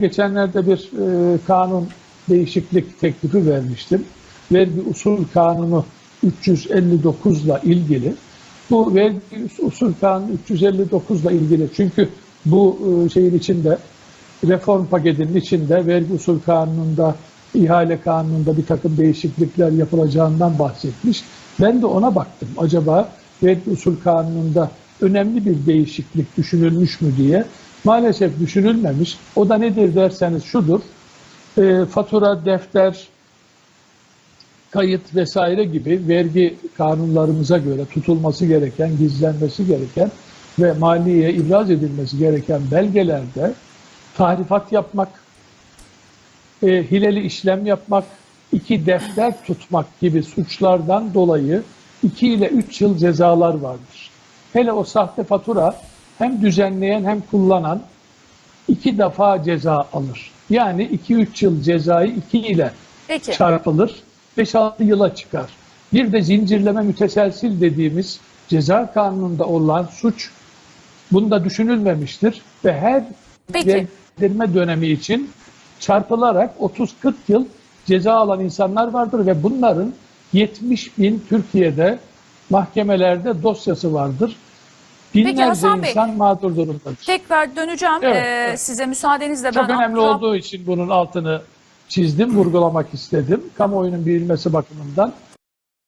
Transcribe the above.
Geçenlerde bir e, kanun değişiklik teklifi vermiştim. Vergi usul kanunu 359 ile ilgili. Bu vergi usul kanunu 359 ile ilgili çünkü bu e, şeyin içinde reform paketinin içinde vergi usul kanununda ihale kanununda bir takım değişiklikler yapılacağından bahsetmiş. Ben de ona baktım. Acaba vergi usul kanununda önemli bir değişiklik düşünülmüş mü diye. Maalesef düşünülmemiş. O da nedir derseniz şudur. E, fatura, defter, kayıt vesaire gibi vergi kanunlarımıza göre tutulması gereken, gizlenmesi gereken ve maliye ibraz edilmesi gereken belgelerde tahrifat yapmak, e, hileli işlem yapmak, iki defter tutmak gibi suçlardan dolayı 2 ile 3 yıl cezalar vardır. Hele o sahte fatura hem düzenleyen hem kullanan iki defa ceza alır. Yani 2-3 yıl cezayı 2 ile Peki. çarpılır, 5-6 yıla çıkar. Bir de zincirleme müteselsil dediğimiz ceza kanununda olan suç bunda düşünülmemiştir ve her Peki. dönemi için çarpılarak 30-40 yıl ceza alan insanlar vardır ve bunların 70 bin Türkiye'de mahkemelerde dosyası vardır. Binlerce Hasan Bey, insan mağdur durumdadır. Tekrar döneceğim Evet, Ee, evet. size müsaadenizle. Çok ben önemli Abdurrahman- olduğu için bunun altını çizdim, vurgulamak istedim. Kamuoyunun bilmesi bakımından